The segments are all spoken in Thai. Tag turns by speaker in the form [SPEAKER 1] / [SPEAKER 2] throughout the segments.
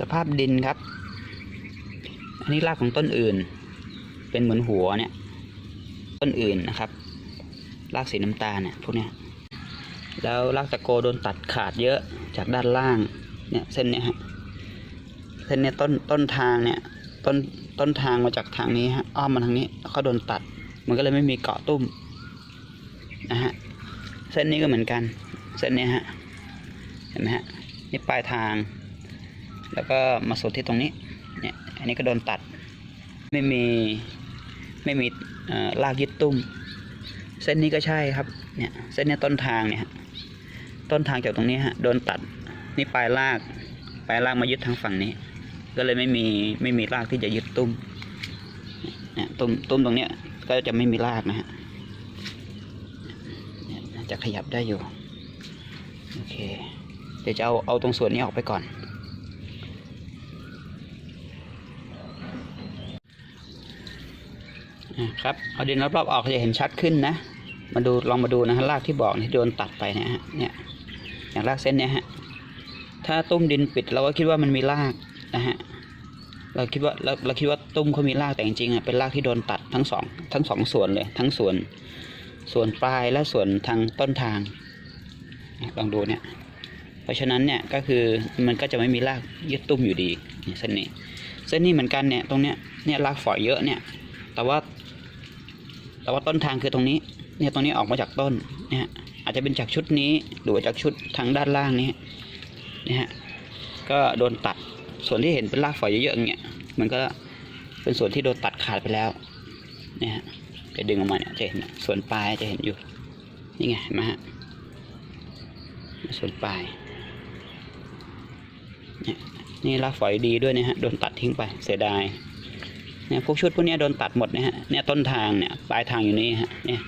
[SPEAKER 1] สภาพดินครับ อันนี้รากของต้นอื่น เป็นเหมือนหัวเนี่ย ต้นอื่นนะครับ รากสีน้ำตาลเนี่ยพวกเนี้ย แล้วรากตะโกโดนตัดขาดเยอะจากด้านล่าง เนี่ยเส้นเนี้ยฮะ เส้นเนี้ยต้นต้นทางเนี่ย ต้นต้นทางมาจากทางนี้ฮะ อ้อมมาทางนี้แล้วก็โดนตัด มันก็เลยไม่มีเกาะตุ้มนะฮะ เส้นนี้ก็เหมือนกัน เส้นเนี้ยฮะ เห็นไหมฮะ นี่ปลายทาง แล้วก็มาสุดที่ตรงนี้เนี่ยอันนี้ก็โดนตัด ไม่มีไม่มีเอ่อรากยึดตุ้ม เส้นนี้ก็ใช่ครับเนี่ยเส้นนี้ต้นทางเนี่ยต้นทางจากตรงนี้ฮะโดนตัดนี่ปลายรากปลายรากมายึดทางฝั่งนี้ ก็เลยไม่มีไม่มีรากที่จะยึดตุ้มเนี่ยตุ้มตุ้มตรงเนี้ยก็จะไม่มีรากนะฮะเนี่ยจะขยับได้อยู่โอเคเดี๋ยวจะเอาเอาตรงส่วนนี้ออกไปก่อน อะครับเอาดินรอบๆออกจะเห็นชัดขึ้นนะ มาดูลองมาดูนะฮะรากที่บอกที่โดนตัดไปเนี่ยฮะเนี่ยอย่างรากเส้นเนี่ยฮะถ้าตุ้มดินปิดเราก็คิดว่ามันมีรากนะฮะเราคิดว่าเราเราคิดว่าตุ้มเขามีรากแต่จริงๆอะเป็นรากที่โดนตัดทั้งสองทั้งสองส่วนเลย ทั้งส่วนส่วนปลายและส่วนทางต้นทางลองดูเนี่ย เพราะฉะนั้นเนี่ยก็คือมันก็จะไม่มีรากยึดตุ้มอยู่ดีเส้นนี้ เส้นนี้เหมือนกันเนี่ยตรงเนี้ยเนี่ยรากฝอยเยอะเนี่ย แต่ว่า แต่ว่าต้นทางคือตรงนี้ เนี่ยตรงนี้ออกมาจากต้นเนี่ยอาจจะเป็นจากชุดนี้หรือจากชุดทางด้านล่างนี้เนี่ยฮะก็โดนตัดส่วนที่เห็นเป็นรากฝอยเยอะๆอย่างเงี้ยมันก็เป็นส่วนที่โดนตัดขาดไปแล้วเนี่ยฮะจะดึงออกมาเนี่ยจะเห็นส่วนปลายจะเห็นอยู่นี่ไงเห็นไหมฮะส่วนปลายเนี่ยนี่รากฝอยดีด้วยนะฮะโดนตัดทิ้งไปเสียดาย เนี่ยพวกชุดพวกนี้โดนตัดหมดนะฮะเนี่ยต้นทางเนี่ยปลายทางอยู่นี่ฮะเนี่ย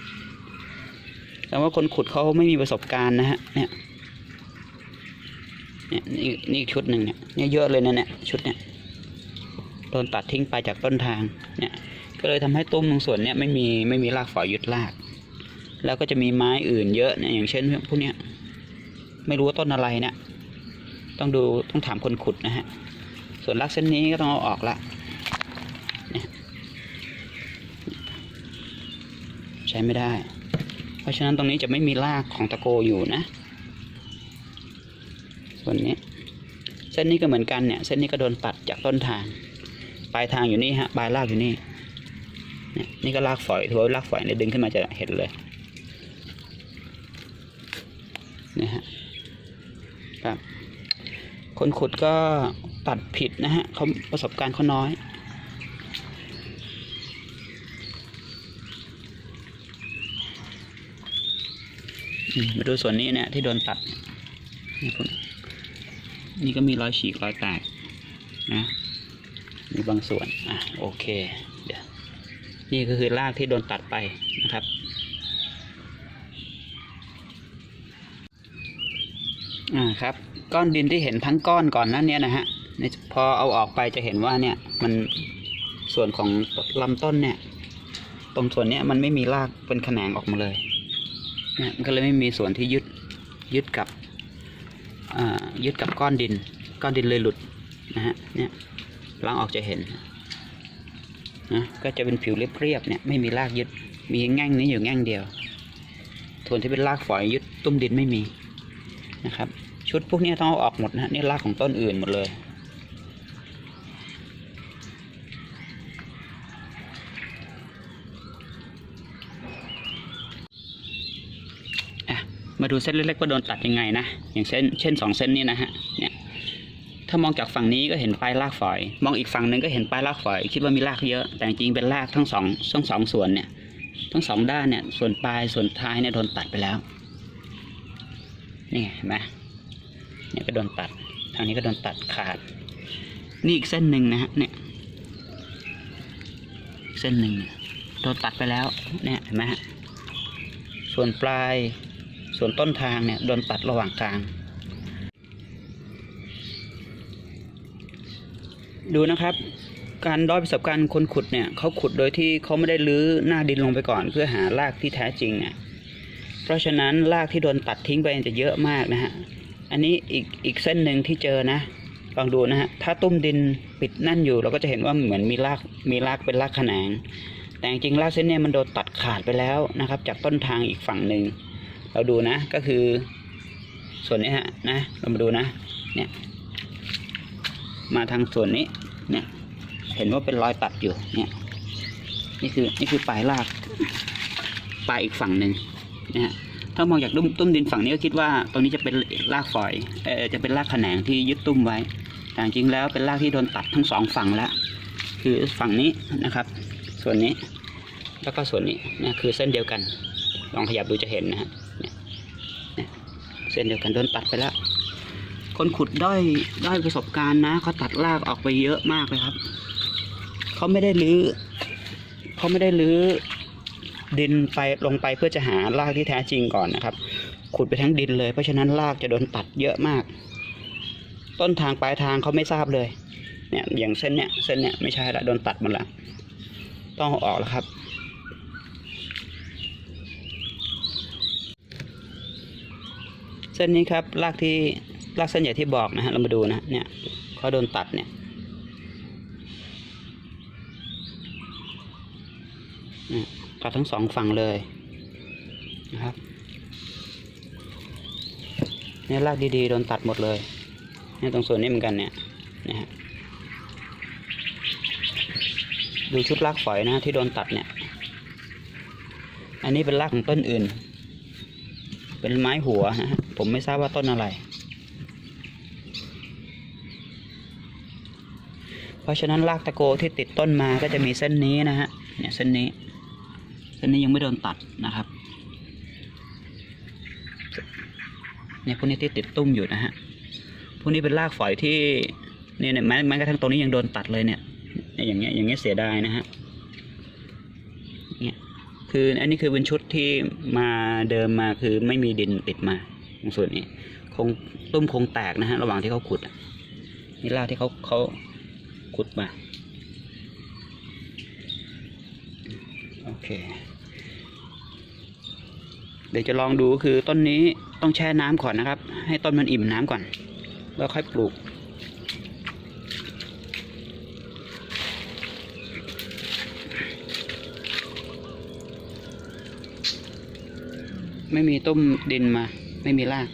[SPEAKER 1] แต่ว่าคนขุดเขาไม่มีประสบการณ์นะฮะเนี่ยเนี่ยนี่นี่อีกชุดหนึ่งเนี่ยเนี่ยเยอะเลยนะเนี่ยชุดเนี่ยโดนตัดทิ้งไปจากต้นทางเนี่ยก็เลยทำให้ตุ้มตรงส่วนเนี่ยไม่มีไม่มีรากฝอยยึดราก แล้วก็จะมีไม้อื่นเยอะเนี่ยอย่างเช่นพวกเนี้ยไม่รู้ว่าต้นอะไรเนี่ยต้องดูต้องถามคนขุดนะฮะส่วนรากเส้นนี้ก็ต้องเอาออกละ ใช้ไม่ได้ เพราะฉะนั้นตรงนี้จะไม่มีรากของตะโกอยู่นะ ส่วนนี้ เส้นนี้ก็เหมือนกันเนี่ย เส้นนี้ก็โดนตัดจากต้นทาง ปลายทางอยู่นี่ฮะ ปลายรากอยู่นี่นี่นี่ก็รากฝอยถือว่ารากฝอยเนี่ยดึงขึ้นมาจะเห็นเลยนี่ฮะครับคนขุดก็ตัดผิดนะฮะเขาประสบการณ์เขาน้อย อื มาดูส่วนนี้เนี่ยที่โดนตัดนี่ก็มีรอยฉีกรอยแตกนะมีบางส่วนอะโอเคเดี๋ยวนี่ก็คือรากที่โดนตัดไปนะครับอ่าครับก้อนดินที่เห็นทั้งก้อนก่อนนั้นเนี่ยนะฮะพอเอาออกไปจะเห็นว่าเนี่ยมันส่วนของลำต้นเนี่ย ตรงส่วนเนี้ยมันไม่มีรากเป็นแขนงออกมาเลย เนี่ยมันก็เลยไม่มีส่วนที่ยึดยึดกับยึดกับก้อนดิน ก้อนดินเลยหลุดนะฮะเนี่ยล้างออกจะเห็นนะก็จะเป็นผิวเรียบๆเนี่ยไม่มีรากยึดมีแง่งนี้อยู่แง่งเดียวส่วนที่เป็นรากฝอยยึดตุ้มดินไม่มีนะครับ ชุดพวกนี้ต้องเอาออกหมดนะฮะนี่รากของต้นอื่นหมดเลย อะมา ดูเส้นเล็กๆว่าโดนตัดยังไงนะ อย่างเช่นเช่นสองเส้นนี้นะฮะ เนี่ย ถ้ามองจากฝั่งนี้ก็เห็นปลายรากฝอย มองอีกฝั่งหนึ่งก็เห็นปลายรากฝอย คิดว่ามีรากเยอะ แต่จริงๆเป็นรากทั้งสองทั้งสองส่วนเนี่ย ทั้งสองด้านเนี่ย ส่วนปลายส่วนท้ายเนี่ยโดนตัดไปแล้ว นี่เห็นไหมเนี่ยก็โดนตัด ทางนี้ก็โดนตัดขาด นี่อีกเส้นหนึ่งนะฮะ เนี่ย เส้นหนึ่งโดนตัดไปแล้ว เนี่ยเห็นไหมฮะ ส่วนปลาย ส่วนต้นทางเนี่ยโดนตัดระหว่างกลาง ดูนะครับ การด้อยประสบการณ์คนขุดเนี่ยเขาขุดโดยที่เขาไม่ได้รื้อหน้าดินลงไปก่อน เพื่อหารากที่แท้จริงเนี่ยเพราะฉะนั้นรากที่โดนตัดทิ้งไปจะเยอะมากนะฮะอันนี้อีกอีกเส้นหนึ่งที่เจอนะลองดูนะฮะถ้าตุ้มดินปิดแน่นอยู่เราก็จะเห็นว่าเหมือนมีรากมีรากเป็นรากแขนงแต่จริงรากเส้นเนี้มันโดนตัดขาดไปแล้วนะครับ จากต้นทางอีกฝั่งหนึ่ง เราดูนะก็คือ ส่วนนี้ฮะนะเรามาดูนะเนี่ยมาทางส่วนนี้เนี่ยเห็นว่าเป็นรอยตัดอยู่เนี่ยนี่คือนี่คือปลายรากปลายอีกฝั่งหนึ่งนะฮะถ้ามองจากตุ้มตุ้มดินฝั่งนี้ก็คิดว่าตรงนี้จะเป็นรากฝอยเออจะเป็นรากแขนงที่ยึดตุ้มไว้ แต่จริงๆแล้วเป็นรากที่โดนตัดทั้งสองฝั่งแล้วคือฝั่งนี้นะครับ ส่วนนี้แล้วก็ส่วนนี้นะคือเส้นเดียวกัน ลองขยับดูจะเห็นนะฮะ เส้นเดียวกันโดนตัดไปแล้ว คนขุดด้อยด้อยประสบการณ์นะเขาตัดรากออกไปเยอะมากเลยครับเขาไม่ได้รื้อเขาไม่ได้รื้อดินไปลงไปเพื่อจะหารากที่แท้จริงก่อนนะครับ ขุดไปทั้งดินเลย เพราะฉะนั้นรากจะโดนตัดเยอะมาก ต้นทางปลายทางเขาไม่ทราบเลย เนี่ยอย่างเส้นเนี้ยเส้นเนี้ยไม่ใช่ละโดนตัดหมดละต้องเอาออกแล้วครับ เส้นนี้ครับรากที่รากเส้นใหญ่ที่บอกนะฮะเรามาดูนะเนี่ยเขาโดนตัดเนี่ยตัดทั้งสองฝั่งเลยนะครับเนี่ยรากดีๆโดนตัดหมดเลยเนี่ยตรงส่วนนี้เหมือนกันเนี่ยนะฮะดูชุดรากฝอยนะที่โดนตัดเนี่ย อันนี้เป็นรากของต้นอื่น เป็นไม้หัวฮะผมไม่ทราบว่าต้นอะไร เพราะฉะนั้นรากตะโกที่ติดต้นมาก็จะมีเส้นนี้นะฮะเนี่ยเส้นนี้ เส้นนี้ยังไม่โดนตัดนะครับเนี่ยพวกนี้ที่ติดตุ้มอยู่นะฮะพวกนี้เป็นรากฝอยที่เนี่ยแม้แม้กระทั่งตรงนี้ยังโดนตัดเลยเนี่ยอย่างเงี้ยอย่างเงี้ยเสียดายนะฮะ คืออันนี้คือเป็นชุดที่มาเดิมมาคือไม่มีดินติดมาตรงส่วนนี้คงตุ้มคงแตกนะฮะระหว่างที่เขาขุดนี่รากที่เขาเขาขุดมาโอเค เดี๋ยวจะลองดูคือต้นนี้ต้องแช่น้ำก่อนนะครับ ให้ต้นมันอิ่มน้ำก่อน แล้วค่อยปลูก ไม่มีต้มดินมา ไม่มีราก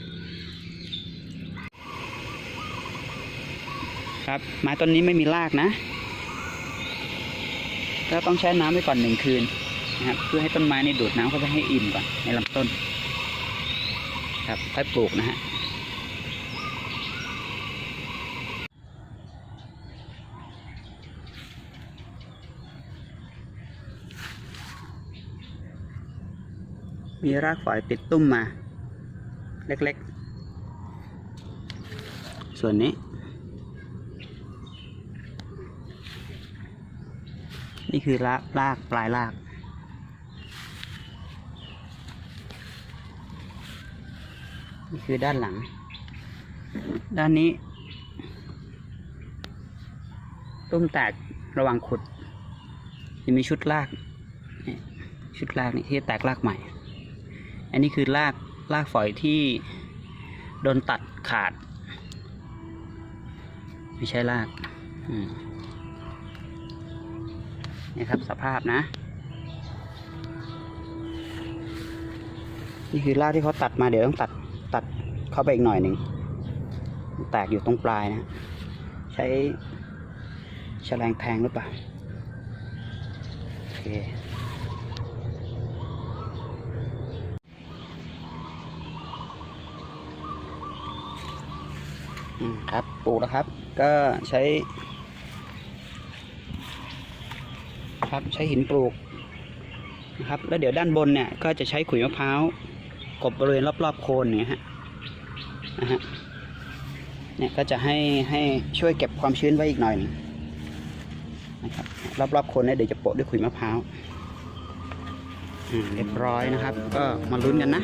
[SPEAKER 1] ครับไม้ต้นนี้ไม่มีรากนะก็ต้องใช้น้ำไว้ก่อนหนึ่งคืนนะครับ เพื่อให้ต้นไม้ในดูดน้ำเข้าไปให้อิ่มก่อนในลำต้น ครับค่อยปลูกนะฮะ มีรากฝอยติดตุ้มมา เล็กๆ ส่วนนี้ นี่คือรากรากปลายรากนี่คือด้านหลัง ด้านนี้ ตุ้มแตกระหว่างขุดจะมีชุดราก ชุดรากนี่ที่แตกรากใหม่ อันนี้คือรากรากฝอยที่โดนตัดขาด ไม่ใช่รากนี่ครับสภาพนะ นี่คือรากที่เขาตัดมาเดี๋ยวต้องตัดตัดเข้าไปอีกหน่อยหนึ่งแตกอยู่ตรงปลายนะ ใช้แฉลงแทงหรือเปล่าโอเค ครับปลูกแล้วครับ ก็ใช้ ครับใช้หินปลูกนะครับแล้วเดี๋ยวด้านบนเนี่ยก็จะใช้ขุยมะพร้าวกบบริเวณรอบๆโคนเนี่ยฮะนะฮะเนี่ยก็จะให้ให้ช่วยเก็บความชื้นไว้อีกหน่อยนึงนะครับรอบๆโคนเนี่ยเดี๋ยวจะโปะด้วยขุยมะพร้าวอืมเรียบร้อยนะครับ ก็มาลุ้นกันนะ